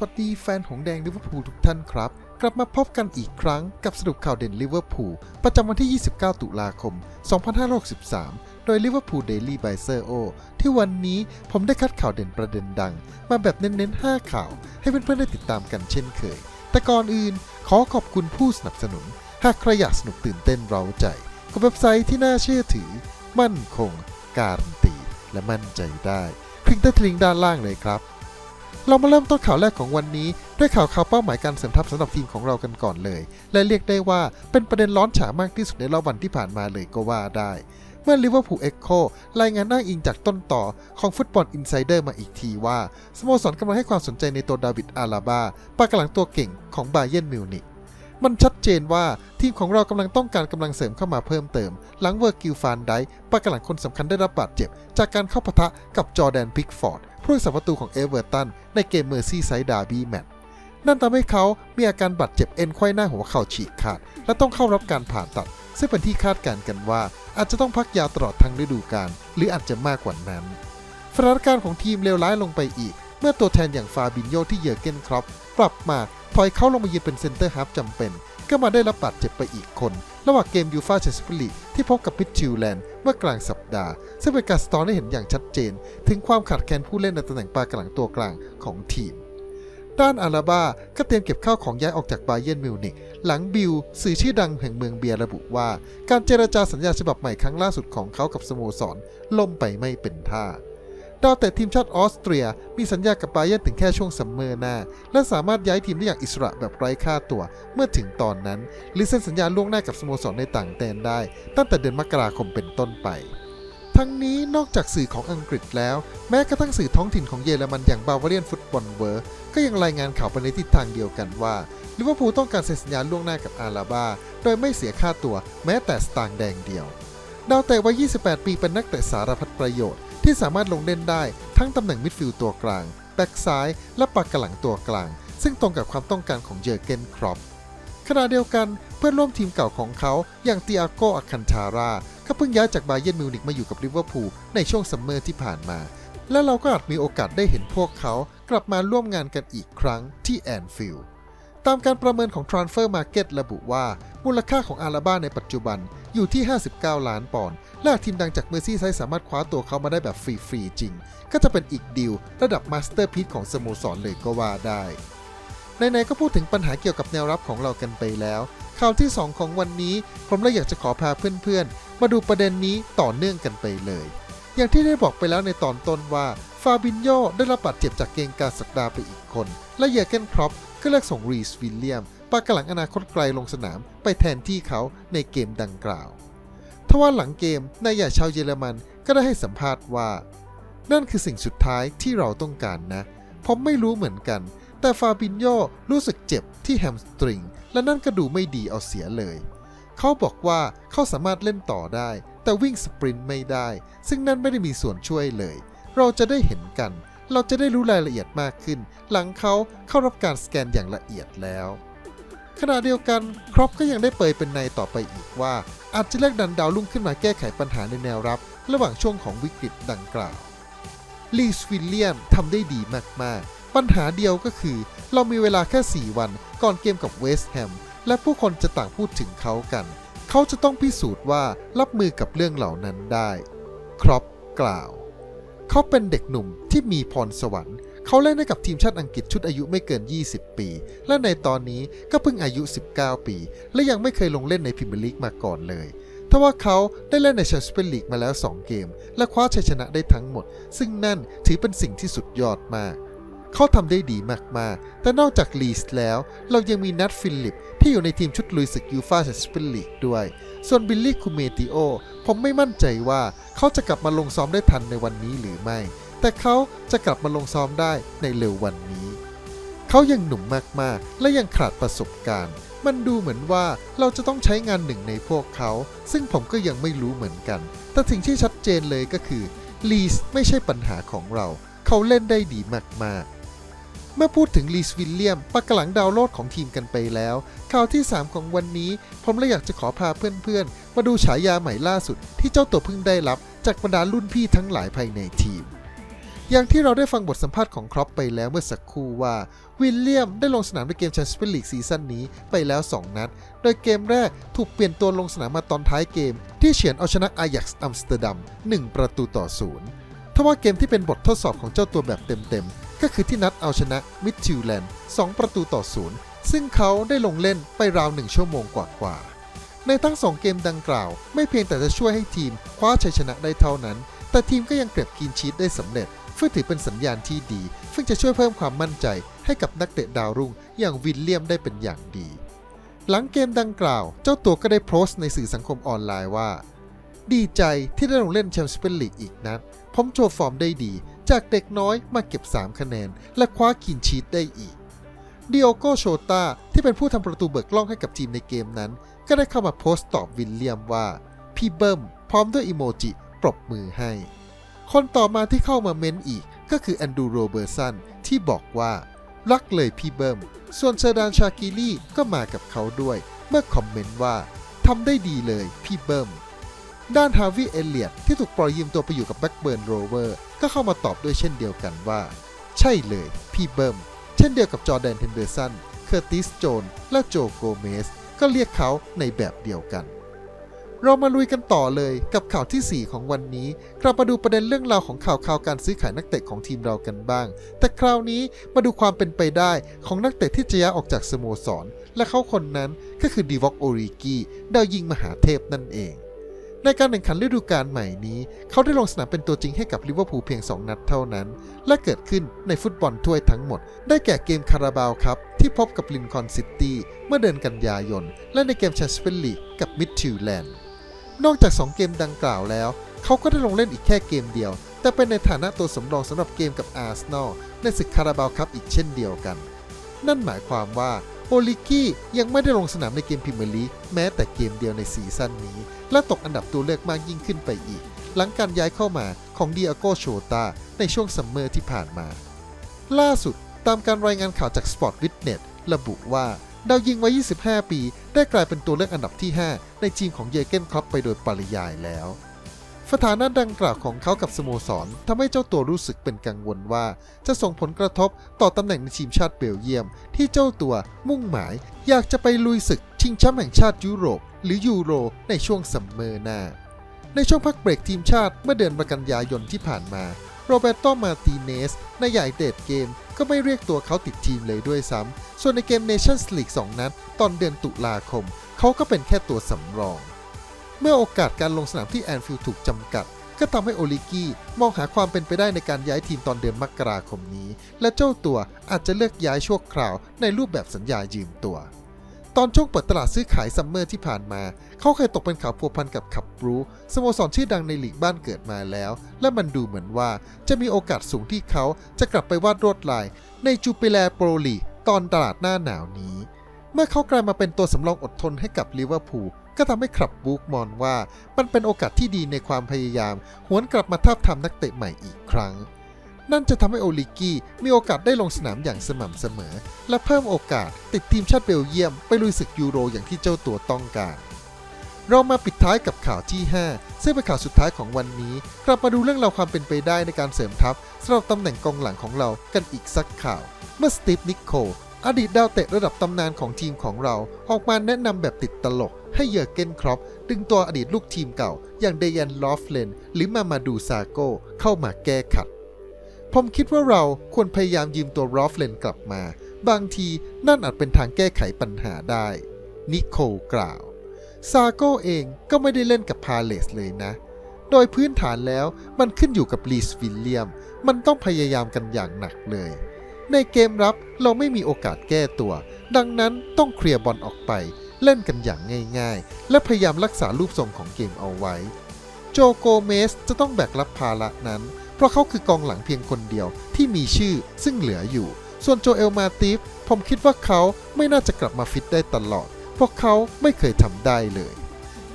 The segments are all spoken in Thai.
วัสดีแฟนหงแดงลิเวอร์พูลทุกท่านครับ กลับมาพบกันอีกครั้งกับสรุปข่าวเด่นลิเวอร์พูลประจำวันที่ 29 ตุลาคม 2563 โดยลิเวอร์พูลเดลี่ไบเซอร์โอที่วันนี้ผมได้คัดข่าวเด่นประเด็นดัง มาแบบเน้นๆ 5 ข่าว ให้เพื่อนๆได้ติดตามกันเช่นเคย แต่ก่อนอื่นขอขอบคุณผู้สนับสนุน หากใครอยากสนุกตื่นเต้นเร้าใจกับเว็บไซต์ที่น่าเชื่อถือ มั่นคง การันตี และมั่นใจได้คลิกใต้ลิงก์ด้านล่างเลยครับ เรามาเริ่มต้นข่าวแรกของวันนี้ ด้วยข่าวข่าวเป้าหมายการเสริมทัพสำหรับทีมของเรากันก่อนเลย และเรียกได้ว่าเป็นประเด็นร้อนฉามากที่สุดในรอบวันที่ผ่านมาเลยก็ว่าได้ เมื่อลิเวอร์พูลเอ็กโครายงานอ้างอิงจากต้นต่อของฟุตบอลอินไซเดอร์มาอีกทีว่าสโมสรกำลังให้ความสนใจในตัวดาวิดอาลาบาปากหลังตัวเก่งของบาเยนมิวนิกมันชัดเจนว่าทีมของเรากำลังต้องการกำลังเสริมเข้ามาเพิ่มเติม หลังเวอร์กิลฟานไดปากหลังคนสำคัญได้รับบาดเจ็บ จากการเข้าปะทะกับจอแดนพิกฟอร์ด ผู้รักษาประตูของเอเวอร์ตันในเกมเมอร์ซี่ไซด์ดาร์บี้แมตช์นั่นทำให้เขามีอาการบาดเจ็บเอ็นไขว้หน้าหัวเข่าฉีกขาด และต้องเข้ารับการผ่าตัด ซึ่งเป็นที่คาดการณ์กันว่า อาจจะต้องพักยาวตลอดทั้งฤดูกาลหรืออาจจะมากกว่านั้นสถานการณ์ของทีมเลวร้ายลงไปอีก เมื่อตัวแทนอย่างฟาบินโยที่เยอเกนครอป ปรับมาถอยเข้าลงมายืนเป็นเซนเตอร์ฮาฟจำเป็น ก็มาได้รับบาดเจ็บไปอีกคน ระหว่างเกมยูฟาแชมเปี้ยนส์ลีกที่พบกับพิชชิลแลนด์เมื่อกลางสัปดาห์ ซึ่งเป็นการสะท้อนให้เห็นอย่างชัดเจน ถึงความขาดแคลนผู้เล่นในตำแหน่งปลายกลางตัวกลางของทีมด้านอาราบาก็เตรียมเก็บข้าวของย้ายออกจากบาเยนมิวนิกหลังบิลสื่อชื่อดังแห่งเมืองเบียร์ระบุว่า การเจรจาสัญญาฉบับใหม่ครั้งล่าสุดของเขากับสโมสรล่มไปไม่เป็นท่า ดาวแต่ทีมชาติออสเตรีย มีสัญญากับไบเย r n ถึงแค่ช่วงซัมเมอร์หน้า และสามารถย้ายทีมได้อย่างอิสระแบบไร้ค่าตัว เมื่อถึงตอนนั้นหรือเซ็นสัญญาล่วงหน้ากับสโมสรในต่างแดนได้ ตั้งแต่เดือนมกราคมเป็นต้นไปทั้งนี้นอกจากสื่อของอังกฤษแล้ว แม้กระทั่งสื่อท้องถิ่นของเยอรมันอย่างบาวาเรียนฟุตบอลเวิร์ก็ยังรายงานข่าวไปในทิศทางเดียวกันว่าลิเวอร์พูลต้องการเซ็นสัญญาล่วงหน้ากับอาราบาโดยไม่เสียค่าตัวแม้แต่สตางค์แดงเดียว ดาวเตะวัย 28 ปีเป็นนักเตะสารพัดประโยชน์ ที่สามารถลงเล่นได้ทั้งตำแหน่งมิดฟิลด์ตัวกลาง แบ็กซ้าย และปากกระหลังตัวกลาง ซึ่งตรงกับความต้องการของเยอร์เกนครอปขณะเดียวกันเพื่อนร่วมทีมเก่าของเขาอย่างติอาโกอาคันทาราก็เพิ่งย้ายจากบาเย r n นมิวนิกมาอยู่กับลิเวอร์พูลในช่วงซัมเมอร์ที่ผ่านมา และเราก็อาจมีโอกาสได้เห็นพวกเขากลับมาร่วมงานกันอีกครั้งที่แอนฟิลด์ตามการประเมินของ Transfer Market ระบุว่า มูลค่าของอาราบ้าในปัจจุบัน อยู่ที่ 59 ล้านปอนด์และหาทีมดังจากเมอร์ซี่ไซด์สามารถคว้าตัวเขามาได้แบบฟรีๆจริง ก็จะเป็นอีกดีลระดับมาสเตอร์พีซของสโมสรเลยก็ว่าได้ไหนๆก็พูดถึงปัญหาเกี่ยวกับแนวรับของเรากันไปแล้วข่าวที่ 2 ของวันนี้ ผมเลยอยากจะขอพาเพื่อนๆ มาดูประเด็นนี้ต่อเนื่องกันไปเลย อย่างที่ได้บอกไปแล้วในตอนต้นว่าฟาบินโยได้รับบาดเจ็บจากเกมการสักดาไปอีกคน และเยอร์เกนครอปก็เลือกส่งรีสวิลเลียม ปากหลังอนาคตไกลลงสนามไปแทนที่เขาในเกมดังกล่าวทว่าหลังเกมนายใหญ่ชาวเยอรมันก็ได้ให้สัมภาษณ์ว่า นั่นคือสิ่งสุดท้ายที่เราต้องการนะ ผมไม่รู้เหมือนกัน แต่ฟาบินโยรู้สึกเจ็บที่แฮมสตริง และนั่นก็ดูไม่ดีเอาเสียเลย เขาบอกว่าเขาสามารถเล่นต่อได้ แต่วิ่งสปรินต์ไม่ได้ ซึ่งนั่นไม่ได้มีส่วนช่วยเลย เราจะได้เห็นกัน เราจะได้รู้รายละเอียดมากขึ้น หลังเขาเข้ารับการสแกนอย่างละเอียดแล้ว ขณะเดียวกันครอปก็ยังได้เปยเป็นในต่อไปอีกว่า อาจจะเลือกดันดาวลุ่งขึ้นมาแก้ไขปัญหาในแนวรับ ระหว่างช่วงของวิกฤตดังกล่าวลีสวิลเลียมทำได้ดีมาก ๆ ปัญหาเดียวก็คือ เรามีเวลาแค่ 4 วันก่อนเกมกับเวสต์แฮมและผู้คนจะต่างพูดถึงเขากัน เขาจะต้องพิสูจน์ว่ารับมือกับเรื่องเหล่านั้นได้ ครอปกล่าว เขาเป็นเด็กหนุ่มที่มีพรสวรรค์ เขาเล่นให้กับทีมชาติอังกฤษชุดอายุไม่เกิน 20 ปี และในตอนนี้ก็เพิ่งอายุ 19 ปี และยังไม่เคยลงเล่นในพรีเมียร์ลีกมาก่อนเลยทว่าเขาได้เล่นในแชมเปี้ยนลีกมาแล้ว 2 เกม และคว้าชัยชนะได้ทั้งหมด ซึ่งนั่นถือเป็นสิ่งที่สุดยอดมาก เขาทำได้ดีมากๆ แต่นอกจากลีสแล้ว เรายังมีนัทฟิลิป ที่อยู่ในทีมชุดลุยศึกยูฟาแชมเปี้ยนลีกด้วย ส่วนบิลลี่คูเมติโอ ผมไม่มั่นใจว่าเขาจะกลับมาลงซ้อมได้ทันในวันนี้หรือไม่ แต่เขาจะกลับมาลงซ้อมได้ในเร็ววันนี้ เขายังหนุ่มมากๆ และยังขาดประสบการณ์ มันดูเหมือนว่าเราจะต้องใช้งานหนึ่งในพวกเขา ซึ่งผมก็ยังไม่รู้เหมือนกัน แต่สิ่งที่ชัดเจนเลยก็คือลีสไม่ใช่ปัญหาของเรา เขาเล่นได้ดีมากๆเมื่อพูดถึงลีสวิลเลียมปากกหลังดาวโลดของทีมกันไปแล้ว ข่าวที่ 3 ของวันนี้ ผมเลยอยากจะขอพาเพื่อนๆ มาดูฉายาใหม่ล่าสุดที่เจ้าตัวเพิ่งได้รับจากบรรดารุ่นพี่ทั้งหลายภายในทีม อย่างที่เราได้ฟังบทสัมภาษณ์ของครอปไปแล้วเมื่อสักครู่ว่า วิลเลียมได้ลงสนามในเกมแชมเปี้ยนลีกซีซั่นนี้ไปแล้ว 2 นัด โดยเกมแรกถูกเปลี่ยนตัวลงสนามมาตอนท้ายเกม ที่เฉือนเอาชนะอายักซ์อัมสเตอร์ดัม 1 ประตูต่อศูนย์ทว่าเกมที่เป็นบททดสอบของเจ้าตัวแบบเต็มๆ ก็คือที่นัดเอาชนะมิดทิวแลนด์2ประตูต่อศูนย์ซึ่งเขาได้ลงเล่นไปราวหนึ่งชั่วโมงกว่าๆในทั้งสองเกมดังกล่าว ไม่เพียงแต่จะช่วยให้ทีมคว้าชัยชนะได้เท่านั้น แต่ทีมก็ยังเก็บกินชีตได้สำเร็จซึ่งถือเป็นสัญญาณที่ดี ซึ่งจะช่วยเพิ่มความมั่นใจให้กับนักเตะดาวรุ่งอย่างวิลเลียมได้เป็นอย่างดี หลังเกมดังกล่าว เจ้าตัวก็ได้โพสต์ในสื่อสังคมออนไลน์ว่า ดีใจที่ได้ลงเล่นแชมเปี้ยนลีกอีกนัดผมโชว์ฟอร์มได้ดี จากเด็กน้อยมาเก็บ 3 คะแนน และคว้ากินชีตได้อีกดิโอโกโชตาที่เป็นผู้ทำประตูเบิกล้องให้กับทีมในเกมนั้น ก็ได้เข้ามาโพสต์ตอบวิลเลียมว่า พี่เบิ้มพร้อมด้วยอีโมจิ ปรบมือให้ คนต่อมาที่เข้ามาเม้นอีกก็คือแอนดูโรเบอร์สันที่บอกว่า รักเลยพี่เบิ้มส่วนเซอร์ดานชากิลี่ก็มากับเขาด้วย เมื่อคอมเมนต์ว่าทำได้ดีเลยพี่เบิ้มด้านฮาวิเอเลียตที่ถูกปล่อยยืมตัวไปอยู่กับแบ็กเบิร์นโรเวอร์ก็เข้ามาตอบด้วยเช่นเดียวกันว่า ใช่เลย พี่เบิ้มเช่นเดียวกับจอแดนเทนเดอร์สันเคอร์ติสโจนและโจโกเมส ก็เรียกเขาในแบบเดียวกัน เรามาลุยกันต่อเลยกับข่าวทีสี่ 4 ของวันนี้กลับมาดูประเด็นเรื่องราวของข่าวข่าวการซื้อขายนักเตะของทีมเรากันบ้าง แต่คราวนี้มาดูความเป็นไปได้ของนักเตะที่จะย้ายออกจากสโมสร และเขาคนนั้นก็คือดีวอกโอริกีดาวยิงมหาเทพนั่นเองในการแข่งขันฤดูกาลใหม่นี้ เขาได้ลงสนามเป็นตัวจริงให้กับลิเวอร์พูลเพียง 2 นัดเท่านั้น และเกิดขึ้นในฟุตบอลถ้วยทั้งหมด ได้แก่เกมคาราบาวครับ ที่พบกับลินคอล์นซิตี้เมื่อเดือนกันยายน และในเกมแชมเปี้ยนลีกกับมิดทิวแลนด์ นอกจาก 2 เกมดังกล่าวแล้ว เขาก็ได้ลงเล่นอีกแค่เกมเดียว แต่เป็นในฐานะตัวสำรองสำหรับเกมกับอาร์เซนอลในศึกคาราบาวครับอีกเช่นเดียวกัน นั่นหมายความว่าโอลิกี้ยังไม่ได้ลงสนามในเกมพรีเมียร์ลีกแม้แต่เกมเดียวในซีซั่นนี้ และตกอันดับตัวเลือกมากยิ่งขึ้นไปอีก หลังการย้ายเข้ามาของดิอาโกโชตาในช่วงซัมเมอร์ที่ผ่านมา ล่าสุดตามการรายงานข่าวจาก Sport Witness ระบุว่า ดาวยิงวัย25 ปี ได้กลายเป็นตัวเลือกอันดับที่ 5 ในทีมของเยเกนคล็อปไปโดยปริยายแล้ว สถานะดังกล่าวของเขากับสโมสรทำให้เจ้าตัวรู้สึกเป็นกังวลว่า จะส่งผลกระทบต่อตำแหน่งในทีมชาติเบลเยียม ที่เจ้าตัวมุ่งหมาย อยากจะไปลุยศึกชิงแชมป์แห่งชาติยุโรป หรือยูโร ในช่วงซัมเมอร์หน้า ในช่วงพักเบรกทีมชาติเมื่อเดือนกันยายนที่ผ่านมาโรเบโตมาติเนสในใหญ่เดทเกม ก็ไม่เรียกตัวเขาติดทีมเลยด้วยซ้ำ ส่วนในเกม Nations League 2 นัดตอนเดือนตุลาคม เขาก็เป็นแค่ตัวสำรอง เมื่อโอกาสการลงสนามที่แอนฟิลด์ถูกจำกัด ก็ทำให้โอลิกี้มองหาความเป็นไปได้ในการย้ายทีมตอนเดือนมกราคมนี้ และเจ้าตัวอาจจะเลือกย้ายชั่วคราวในรูปแบบสัญญายืมตัว ตอนช่วงเปิดตลาดซื้อขายซัมเมอร์ที่ผ่านมา เขาเคยตกเป็นข่าวพัวพันกับขับรูสโมสรชื่อดังในหลีกบ้านเกิดมาแล้ว และมันดูเหมือนว่าจะมีโอกาสสูงที่เขาจะกลับไปวาดรวดลาย ในจูปิแลโปรลีตอนตลาดหน้าหนาวนี้ เมื่อเขากลายมาเป็นตัวสำรองอดทนให้กับลิเวอร์พูลก็ทำให้ขับบูกมองว่ามันเป็นโอกาสที่ดีในความพยายาม หวนกลับมาทาบทามนักเตะใหม่อีกครั้ง นั่นจะทำให้โอลิกี้มีโอกาสได้ลงสนามอย่างสม่ำเสมอ และเพิ่มโอกาสติดทีมชาติเบลเยียมไปลุยศึกยูโรอย่างที่เจ้าตัวต้องการ เรามาปิดท้ายกับข่าวที่ 5 ซึ่งเป็นข่าวสุดท้ายของวันนี้ กลับมาดูเรื่องราวความเป็นไปได้ในการเสริมทัพสำหรับตำแหน่งกองหลังของเรากันอีกสักข่าว เมื่อสตีฟนิโคลอดีตดาวเตะระดับตำนานของทีมของเรา ออกมาแนะนำแบบติดตลก ให้เยอร์เกนครอปดึงตัวอดีตลูกทีมเก่า อย่างเดยันลอฟเลน หรือมามาดูซาโกเข้ามาแก้ขัด ผมคิดว่าเราควรพยายามยืมตัวรอฟเลนกลับมา บางทีนั่นอาจเป็นทางแก้ไขปัญหาได้ นิโคลกล่าว ซาโก้เองก็ไม่ได้เล่นกับพาเลสเลยนะ โดยพื้นฐานแล้วมันขึ้นอยู่กับลีสวิลเลียม มันต้องพยายามกันอย่างหนักเลย ในเกมรับเราไม่มีโอกาสแก้ตัว ดังนั้นต้องเคลียร์บอลออกไป เล่นกันอย่างง่าย ๆ และพยายามรักษารูปทรงของเกมเอาไว้ โจโกเมสจะต้องแบกรับภาระนั้น เพราะเขาคือกองหลังเพียงคนเดียวที่มีชื่อซึ่งเหลืออยู่ ส่วนโจเอลมาติฟผมคิดว่าเขาไม่น่าจะกลับมาฟิตได้ตลอด เพราะเขาไม่เคยทำได้เลย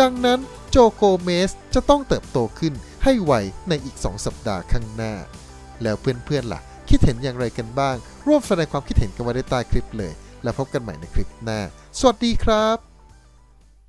ดังนั้นโจโกเมสจะต้องเติบโตขึ้นให้ไวในอีก 2 สัปดาห์ข้างหน้า แล้วเพื่อนๆล่ะ คิดเห็นอย่างไรกันบ้าง ร่วมแสดงความคิดเห็นกันไว้ใต้คลิปเลย แล้วพบกันใหม่ในคลิปหน้า สวัสดีครับ